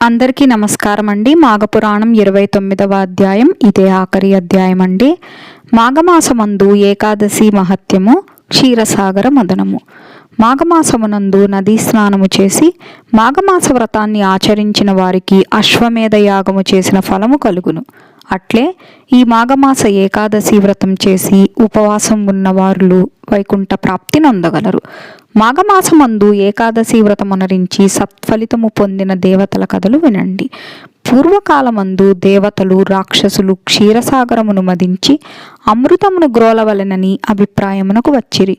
అందరికీ నమస్కారం అండి మాఘపురాణం ఇరవై తొమ్మిదవ అధ్యాయం. ఇదే ఆఖరి అధ్యాయం అండి మాఘమాసమందు ఏకాదశి మహత్యము క్షీరసాగర మదనము. మాఘమాసమునందు నదీ స్నానము చేసి మాఘమాస వ్రతాన్ని ఆచరించిన వారికి అశ్వమేధ యాగము చేసిన ఫలము కలుగును. అట్లే ఈ మాఘమాస ఏకాదశి వ్రతం చేసి ఉపవాసం ఉన్నవారులు వైకుంఠ ప్రాప్తి నొందగలరు మాఘమాసమందు ఏకాదశి వ్రతమనరించి సత్ఫలితము పొందిన దేవతల కథలు వినండి. పూర్వకాలమందు దేవతలు రాక్షసులు క్షీరసాగరమును మదించి అమృతమును గ్రోలవలెనని అభిప్రాయమునకు వచ్చిరి.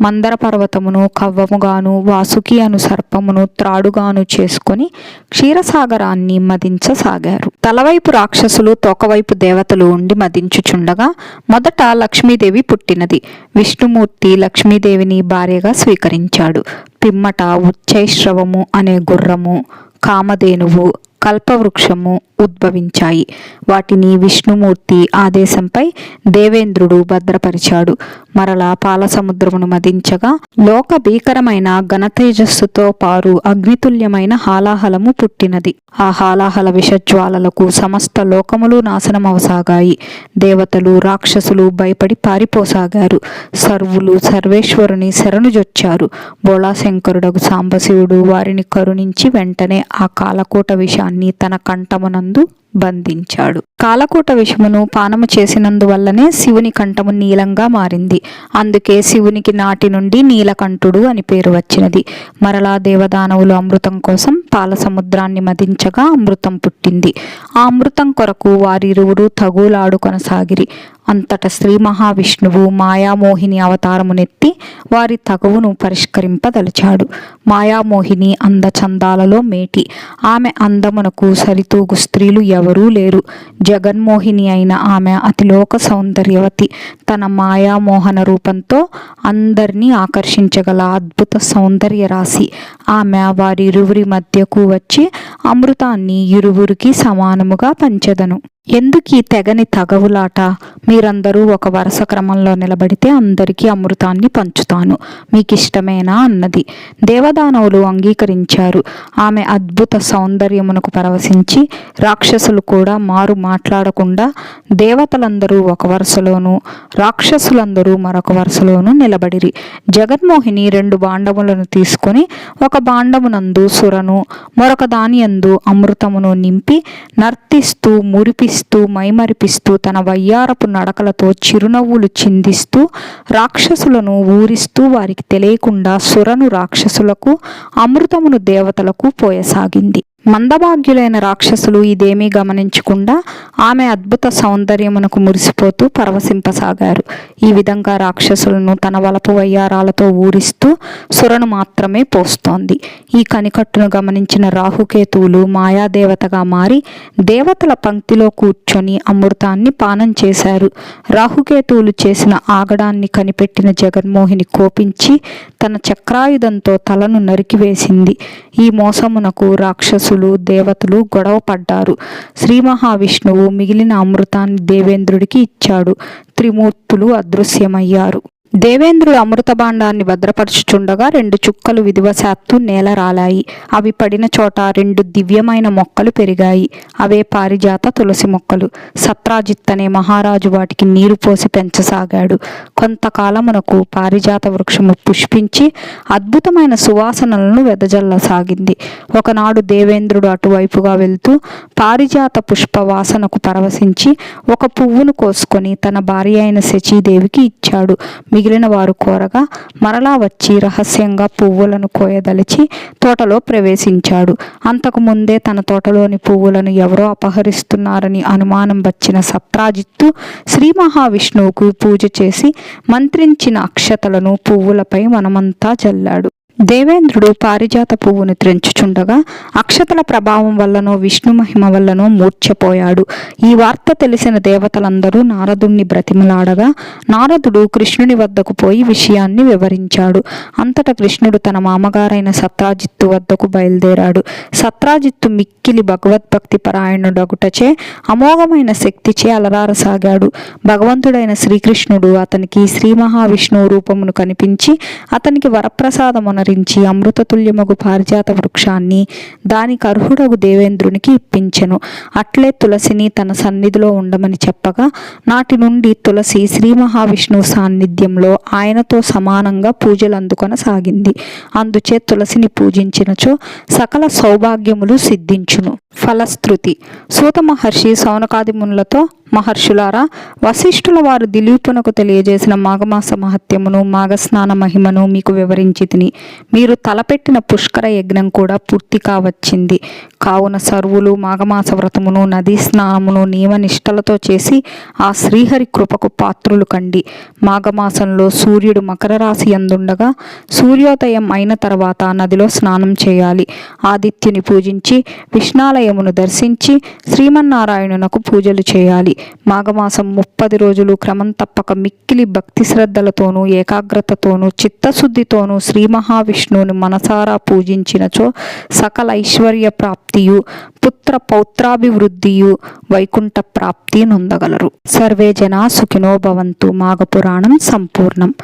మందర పర్వతమును కవ్వముగాను వాసుకి అను సర్పమును త్రాడుగాను చేసుకొని క్షీరసాగరాన్ని మదించసాగారు. తలవైపు రాక్షసులు తోకవైపు దేవతలు ఉండి మదించుచుండగా మొదట లక్ష్మీదేవి పుట్టినది. విష్ణుమూర్తి లక్ష్మీదేవిని భార్యగా స్వీకరించాడు. పిమ్మట ఉచ్చైశ్రవము అనే గుర్రము కామధేనువు కల్పవృక్షము ఉద్భవించాయి. వాటిని విష్ణుమూర్తి ఆదేశంపై దేవేంద్రుడు భద్రపరిచాడు. మరలా పాలసముద్రమును మదించగా లోక భీకరమైన ఘనతేజస్సుతో పారు అగ్నితుల్యమైన హాలాహలము పుట్టినది. ఆ హాలాహల విషజ్వాలలకు సమస్త లోకములు నాశనమవసాగాయి. దేవతలు రాక్షసులు భయపడి పారిపోసాగారు. సర్వులు సర్వేశ్వరుని శరణుజొచ్చారు. బోళాశంకరుడగు సాంబశివుడు వారిని కరుణించి వెంటనే ఆ కాలకూట విషాన్ని తన కంఠమునందు బంధించాడు. కాలకూట విషమును పానము చేసినందువల్లనే శివుని కంఠము నీలంగా మారింది. అందుకే శివునికి నాటి నుండి నీలకంఠుడు అని పేరు వచ్చినది. మరలా దేవదానవులు అమృతం కోసం పాల సముద్రాన్ని మదించగా అమృతం పుట్టింది. ఆ అమృతం కొరకు వారిరువురు తగులాడు కొనసాగిరి. అంతట శ్రీ మహావిష్ణువు మాయామోహిని అవతారమునెత్తి వారి తగువును పరిష్కరింపదలిచాడు. మాయామోహిని అందచందాలలో మేటి. ఆమె అందమునకు సరితూగు స్త్రీలు ఎవరూ లేరు. జగన్మోహిని అయిన ఆమె అతిలోక సౌందర్యవతి. తన మాయామోహన రూపంతో అందరినీ ఆకర్షించగల అద్భుత సౌందర్య రాశి. ఆమె వారిరువురి మధ్యకు వచ్చి అమృతాన్ని ఇరువురికి సమానముగా పంచెదను. ఎందుకు ఈ తెగని తగవులాట? మీరందరూ ఒక వరుస క్రమంలో నిలబడితే అందరికీ అమృతాన్ని పంచుతాను. మీకు ఇష్టమేనా అన్నది. దేవదానవులు అంగీకరించారు. ఆమె అద్భుత సౌందర్యమునకు పరవశించి రాక్షసులు కూడా మారు మాట్లాడకుండా దేవతలందరూ ఒక వరుసలోను రాక్షసులందరూ మరొక వరుసలోను నిలబడిరి. జగన్మోహిని రెండు బాండములను తీసుకొని ఒక బాండమునందు సురను మరొక దాని యందు అమృతమును నింపి నర్తిస్తూ మురిపిస్తూ మైమరిపిస్తూ తన వయ్యారపు నడకలతో చిరునవ్వులు చిందిస్తూ రాక్షసులను ఊరిస్తూ వారికి తెలియకుండా సురను రాక్షసులకు అమృతమును దేవతలకు పోయసాగింది. మందభాగ్యులైన రాక్షసులు ఇదేమీ గమనించకుండా ఆమె అద్భుత సౌందర్యమునకు మురిసిపోతూ పరవశింపసాగారు. ఈ విధంగా రాక్షసులను తన వలపు వయ్యారాలతో ఊరిస్తూ సురను మాత్రమే పోస్తోంది. ఈ కనికట్టును గమనించిన రాహుకేతువులు మాయాదేవతగా మారి దేవతల పంక్తిలో కూర్చొని అమృతాన్ని పానం చేశారు. రాహుకేతువులు చేసిన ఆగడాన్ని కనిపెట్టిన జగన్మోహిని కోపించి తన చక్రాయుధంతో తలను నరికివేసింది. ఈ మోసమునకు రాక్షసు రాక్షసులు దేవతలు గొడవ పడ్డారు. శ్రీ మహావిష్ణువు మిగిలిన అమృతాన్ని దేవేంద్రుడికి ఇచ్చాడు. త్రిమూర్తులు అదృశ్యమయ్యారు. దేవేంద్రుడు అమృతభాండాన్ని భద్రపరచుచుండగా భద్రపరుచుచుండగా రెండు చుక్కలు విధివశాత్తు నేల రాలాయి. అవి పడిన చోట రెండు దివ్యమైన మొక్కలు పెరిగాయి. అవే పారిజాత తులసి మొక్కలు. సత్రాజిత్ అనే మహారాజు వాటికి నీరు పోసి పెంచసాగాడు. కొంతకాలమునకు పారిజాత వృక్షము పుష్పించి అద్భుతమైన సువాసనలను వెదజల్లసాగింది. ఒకనాడు దేవేంద్రుడు అటువైపుగా వెళ్తూ పారిజాత పుష్ప వాసనకు పరవశించి ఒక పువ్వును కోసుకొని తన భార్య అయిన శచీదేవికి ఇచ్చాడు. మిగిలిన వారు కోరగా మరలా వచ్చి రహస్యంగా పువ్వులను కోయదలిచి తోటలో ప్రవేశించాడు. అంతకు ముందే తన తోటలోని పువ్వులను ఎవరో అపహరిస్తున్నారని అనుమానం వచ్చిన సత్రాజిత్తు శ్రీ మహావిష్ణువుకు పూజ చేసి మంత్రించిన అక్షతలను పువ్వులపై మనమంతా చల్లాడు. దేవేంద్రుడు పారిజాత పువ్వును త్రెంచుచుండగా అక్షతల ప్రభావం వల్లనో విష్ణు మహిమ వల్లనో మూర్ఛపోయాడు. ఈ వార్త తెలిసిన దేవతలందరూ నారదుణ్ణి బ్రతిమలాడగా నారదుడు కృష్ణుని వద్దకు పోయి విషయాన్ని వివరించాడు. అంతటా కృష్ణుడు తన మామగారైన సత్రాజిత్తు వద్దకు బయలుదేరాడు. సత్రాజిత్తు మిక్కిలి భగవద్భక్తి పరాయణుడగుటచే అమోఘమైన శక్తిచే అలరారసాగాడు. భగవంతుడైన శ్రీకృష్ణుడు అతనికి శ్రీ మహావిష్ణువు రూపమును కనిపించి అతనికి వరప్రసాదమున సంహరించి అమృతతుల్యమగు పారిజాత వృక్షాన్ని దానికి అర్హుడగు దేవేంద్రునికి ఇప్పించెను. అట్లే తులసిని తన సన్నిధిలో ఉండమని చెప్పగా నాటి నుండి తులసి శ్రీ మహావిష్ణువు సాన్నిధ్యంలో ఆయనతో సమానంగా పూజలు అందుకొనసాగింది అందుచే తులసిని పూజించినచో సకల సౌభాగ్యములు సిద్ధించును. ఫలశ్రుతి. సూత మహర్షి సౌనకాది మునులతో మహర్షులారా వశిష్ఠుల వారు దిలీపునకు తెలియజేసిన మాఘమాస మహత్యమును మాఘస్నాన మహిమను మీకు వివరించి తిని మీరు తలపెట్టిన పుష్కర యజ్ఞం కూడా పూర్తి కావచ్చింది. కావున సర్వులు మాఘమాస వ్రతమును నదీ స్నానమును నియమనిష్టలతో చేసి ఆ శ్రీహరి కృపకు పాత్రులు కండి. మాఘమాసంలో సూర్యుడు మకర రాశి ఎందుండగా సూర్యోదయం అయిన తర్వాత నదిలో స్నానం చేయాలి. ఆదిత్యుని పూజించి విష్ణాలయమును దర్శించి శ్రీమన్నారాయణునకు పూజలు చేయాలి. మాఘమాసం ముప్పది రోజులు క్రమం తప్పక మిక్కిలి భక్తి శ్రద్ధలతోనూ ఏకాగ్రతతోనూ చిత్తశుద్ధితోనూ శ్రీ మహావిష్ణువుని మనసారా పూజించినచో సకల ఐశ్వర్య ప్రాప్తియు పుత్ర పౌత్రాభివృద్ధియు వైకుంఠ ప్రాప్తి నొందగలరు. సర్వే జనా సుఖినో భవంతు. మాఘపురాణం సంపూర్ణం.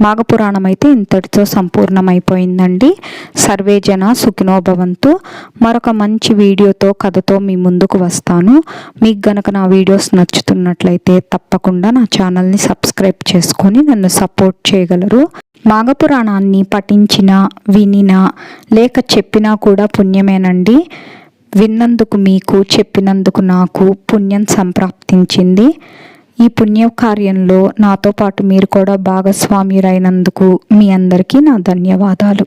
మాఘపురాణం అయితే ఇంతటితో సంపూర్ణమైపోయిందండి. సర్వే జన మరొక మంచి వీడియోతో కథతో మీ ముందుకు వస్తాను. మీకు గనక నా వీడియోస్ నచ్చుతున్నట్లయితే తప్పకుండా నా ఛానల్ని సబ్స్క్రైబ్ చేసుకొని నన్ను సపోర్ట్ చేయగలరు. మాఘపురాణాన్ని పఠించిన వినినా లేక చెప్పినా కూడా పుణ్యమేనండి. విన్నందుకు మీకు చెప్పినందుకు నాకు పుణ్యం సంప్రాప్తించింది. ఈ పుణ్య కార్యంలో నాతో పాటు మీరు కూడా భాగస్వామ్యురైనందుకు మీ అందరికీ నా ధన్యవాదాలు.